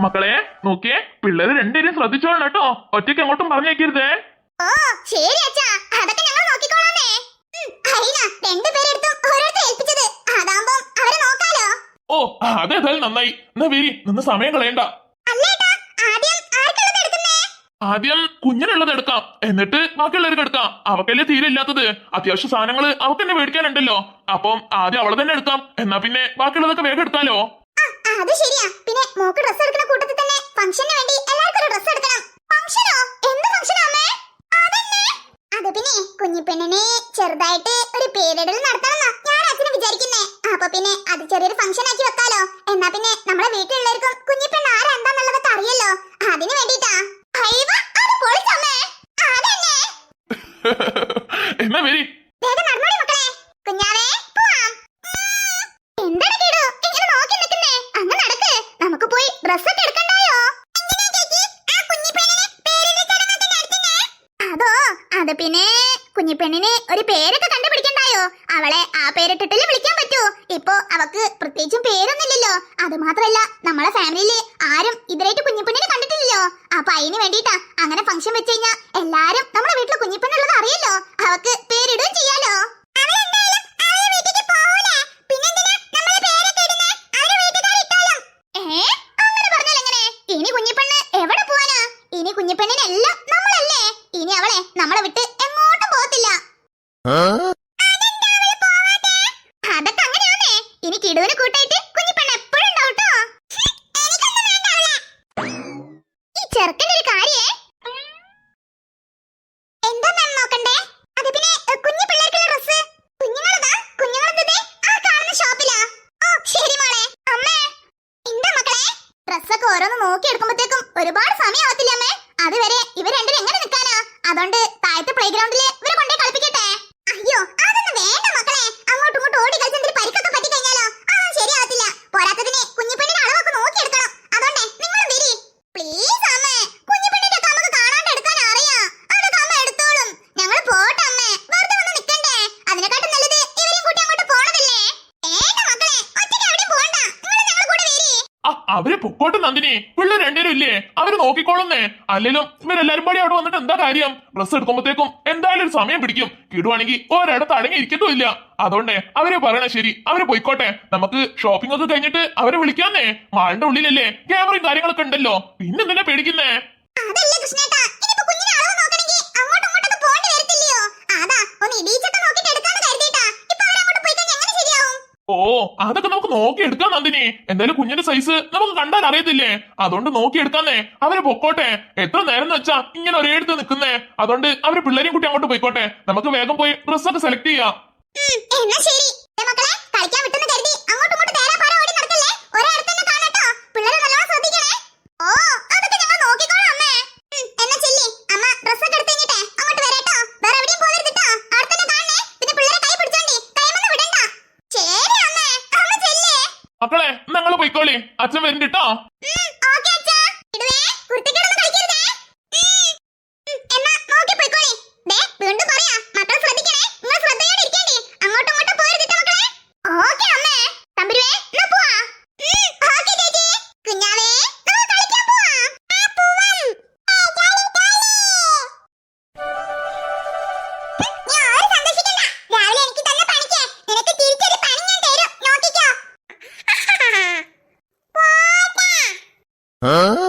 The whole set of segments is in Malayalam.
മക്കളെ നോക്കിയേ പിള്ളേര് രണ്ടുപേരും ശ്രദ്ധിച്ചോളണം കേട്ടോ. ഒറ്റയ്ക്ക് എങ്ങോട്ടും പറഞ്ഞേക്കരുതേ. ഓ ശരി അച്ഛാ. അതൊക്കെ ഞങ്ങൾ നോക്കിക്കോളാമേ രണ്ടുപേരെടുത്തും ഓരോരുത്തർ ഏൽപ്പിച്ചത്. അവരെ നോക്കാലോ. ഓ അതേതായാലും നന്നായി. എന്നാ വേരി നിന്ന് സമയം കളയണ്ട. അല്ലേട്ടാ ആദ്യം ആർക്കുള്ളത് എടുക്കുന്നേ? ആദ്യം കുഞ്ഞിനുള്ളത് എടുക്കാം. എന്നിട്ട് ബാക്കിയുള്ളവർക്ക് എടുക്കാം. അവക്കല്ലേ തീരെ ഇല്ലാത്തത്. അത്യാവശ്യ സാധനങ്ങൾ അവക്ക് തന്നെ മേടിക്കാനുണ്ടല്ലോ. അപ്പം ആദ്യം അവളെ തന്നെ എടുക്കാം. എന്നാ പിന്നെ ബാക്കിയുള്ളതൊക്കെ വേഗം എടുക്കാലോ ആ, അത് ശരിയാ. പിന്നെ മോക്ക് ഡ്രസ് എടുക്കുന്ന കൂട്ടത്തിൽ തന്നെ ഫംഗ്ഷന് വേണ്ടി എല്ലാവർക്കും ഒരു ഡ്രസ് എടുക്കണം. ഫംഗ്ഷനോ എന്ത് ഫംഗ്ഷനാ അമ്മേ? അതന്നെ. അത് പിന്നെ കുഞ്ഞിപ്പെണ്ണിനെ ചെറുതായിട്ട് ഒരു പേരിടൽ നടത്തണം ഞാൻ അച്ഛനെ വിചാരിക്കുന്നേ. അപ്പൊ പിന്നെ അത് ചെറിയൊരു ഫംഗ്ഷൻ ആക്കി വെക്കാലോ. എന്നാ പിന്നെ നമ്മളെ വീട്ടിലുള്ളവർക്കും കുഞ്ഞിപ്പെണ്ണ് ആരാ എന്താന്നുള്ളതൊക്കെ അറിയല്ലോ അതിന് വേണ്ടിട്ടാ അയ്യവ, അത് പൊളിച്ചമ്മേ അതന്നെ എന്നാ വരി വേഗം നടന്നോടി മക്കളെ കുഞ്ഞാവേ പോവാം ഉം. എന്താണ് കേടോ ഇങ്ങനെ നോക്കി നിൽക്കുന്നേ അങ്ങ് നടക്ക് നമുക്ക് പോയി ഡ്രസ് ഒക്കെ എടുക്കണ്ടായോ? അതോ അത് പിന്നെ കുഞ്ഞിപ്പെണ്ണിന് ഒരു പേരൊക്കെ കണ്ടുപിടിക്കണ്ടായോ? അവളെ ആ പേരിട്ടിട്ടല്ലേ വിളിക്കാൻ പറ്റൂ? ഇപ്പോ അവക്ക് പ്രത്യേകിച്ചും പേരൊന്നുമില്ലല്ലോ. അത് മാത്രല്ല നമ്മളെ ഫാമിലിയിൽ ആരും ഇതിലായിട്ട് കുഞ്ഞിപ്പെണ്ണിനെ കണ്ടിട്ടില്ലല്ലോ. അപ്പൊ അതിന് വേണ്ടിട്ടാ അങ്ങനെ ഫംഗ്ഷൻ വെച്ച് കഴിഞ്ഞാൽ എല്ലാരും നമ്മുടെ വീട്ടിൽ കുഞ്ഞിപ്പെണ്ണുള്ളത് അറിയല്ലോ. അവക്ക് പേരിടുകയും ചെയ്യാലോ ഏ? അങ്ങനെ പറഞ്ഞാൽ എങ്ങനെ? ഇനി കുഞ്ഞിപ്പെണ്ണ് എവിടെ പോവാനാ ഇനി കുഞ്ഞിപ്പെണ്ണിനെല്ലാം നമ്മളല്ലേ? ഇനി അവളെ നമ്മളെ വിട്ട് എങ്ങോട്ടും പോകത്തില്ല. അതൊക്കെ അങ്ങനെയാന്നേ. ഇനി കിടുവിന് കൂട്ടായിട്ട് കുഞ്ഞിപ്പെണ്ണ എപ്പോഴും ഉണ്ടാവും ട്ടോ. ഈ ചെറുക്കൻ ഒരു കാര്യേ എന്താ മാം നോക്കണ്ടേ അത് പിന്നെ എ, കുഞ്ഞു പിള്ളേർക്കുള്ള ഡ്രസ് കുഞ്ഞുങ്ങളതാ കുഞ്ഞുങ്ങളെന്തേ ആ കാണുന്ന ഷോപ്പിലാ ഓ ശരി മോളെ അമ്മേ എന്താ മക്കളെ ഡ്രസ്സൊക്കെ ഓരോന്ന് നോക്കി എടുക്കുമ്പോഴത്തേക്കും ഒരുപാട് സമയമാവത്തില്ല അമ്മേ? അതുവരെ ഇവർ രണ്ടും എങ്ങനെ നിൽക്കാനാ? അതുകൊണ്ട് താഴത്തെ പ്ലേ ഗ്രൗണ്ടിലെ ഇവരെ കൊണ്ടേ കളിപ്പിക്കട്ടെ അയ്യോ അതൊന്നും വേണ്ട മക്കളെ അങ്ങോട്ടും ഇങ്ങോട്ടും ഓടി കളിച്ച് എന്തൊരു പരിക്കൊക്കെ പറ്റി കഴിഞ്ഞാലോ അതൊന്നും ശരിയാവത്തില്ല പോരാത്തതിന് കുഞ്ഞിപ്പെണ്ണിന്റെ അളവൊക്കെ നോക്കി എടുക്കണം അതുകൊണ്ടേ നിങ്ങൾ വരി പ്ലീസ് അമ്മേ കുഞ്ഞിപ്പെണ്ണിന്റെ ഒക്കെ നമുക്ക് കാണാണ്ട് എടുക്കാൻ അറിയാം അതൊക്കെ അമ്മ എടുത്തോളും ഞങ്ങൾ പോട്ടെ അമ്മേ വെറുതെ വന്ന് നിക്കണ്ടേ അതിനെക്കാട്ടും നല്ലത് ഇവരെയും കൂട്ടി അങ്ങോട്ട് പോണതല്ലേ വേണ്ട മക്കളെ ഒറ്റയ്ക്ക് എവിടെയും പോകണ്ട നിങ്ങൾ ഞങ്ങളുടെ കൂടെ വരി ആ അവർ പൊക്കോട്ടെ നന്ദിനി. പിള്ളേർ രണ്ടുപേരും ഇല്ലേ? അവർ നോക്കിക്കോളുന്നേ. അല്ലെങ്കിലും ഇവരെല്ലാരും പാടി അവിടെ വന്നിട്ട് എന്താ കാര്യം? ഡ്രസ് എടുക്കുമ്പോഴത്തേക്കും എന്തായാലും ഒരു സമയം പിടിക്കും. കിടുവാണെങ്കിൽ ഒരിടത്ത് അടങ്ങി ഇല്ല അതുകൊണ്ടേ അവർ പറയണ ശരി. അവർ പോയിക്കോട്ടെ. നമുക്ക് ഷോപ്പിംഗ് ഒക്കെ കഴിഞ്ഞിട്ട് അവരെ വിളിക്കാന്നേ. മാളിന്റെ ഉള്ളിലല്ലേ ക്യാമറയും കാര്യങ്ങളൊക്കെ ഉണ്ടല്ലോ. പിന്നെ നിന്നെ പേടിക്കുന്നേ? അതല്ലേ കൃഷ്ണേട്ടാ. ഇനിയിപ്പോ കുഞ്ഞിനെ അളവ് നോക്കണമെങ്കിൽ അങ്ങോട്ടും ഇങ്ങോട്ടൊക്കെ പോകേണ്ടി വരത്തില്ലയോ? അതാ ഒന്ന് ഇടീച്ചൊക്കെ നോക്കിട്ട് എടുക്കാന്ന് കരുതിയിട്ടാ ഇപ്പൊ അവരങ്ങോട്ട് പോയി കഴിഞ്ഞാൽ എങ്ങനെ ശരിയാവും ഓ അതൊക്കെ നമുക്ക് നോക്കി എടുക്കാം നന്ദിനി. എന്തായാലും കുഞ്ഞിന്റെ സൈസ് നമുക്ക് കണ്ടാൽ അറിയത്തില്ലേ? അതുകൊണ്ട് നോക്കി എടുക്കാന്നേ. അവർ പൊക്കോട്ടെ. എത്ര നേരം എന്ന് വെച്ചാ ഇങ്ങനെ ഒരേടുത്ത് നിൽക്കുന്നേ. അതുകൊണ്ട് അവർ പിള്ളേരെയും കൂട്ടി അങ്ങോട്ട് പോയിക്കോട്ടെ. നമുക്ക് വേഗം പോയി ഡ്രസ്സൊക്കെ സെലക്ട് ചെയ്യാം. എന്നാ ശരി. മക്കളെ കളിക്കാൻ 到。咦、Huh?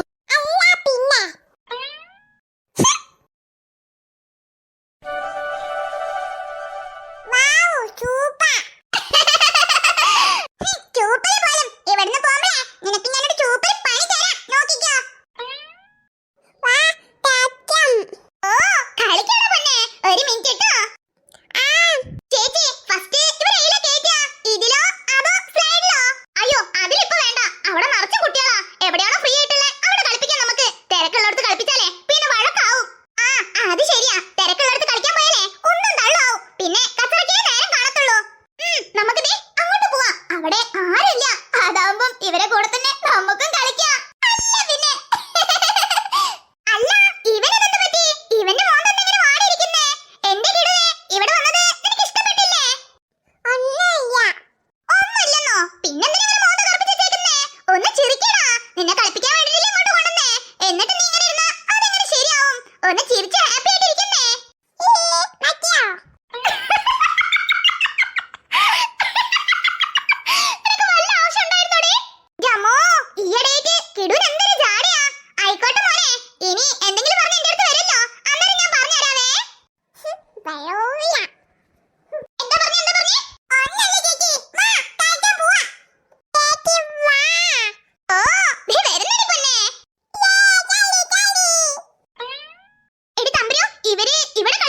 言われた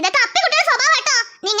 ഇതൊക്കെ അപ്പിക്കുട്ടിയുടെ സ്വഭാവം കേട്ടോ. നീ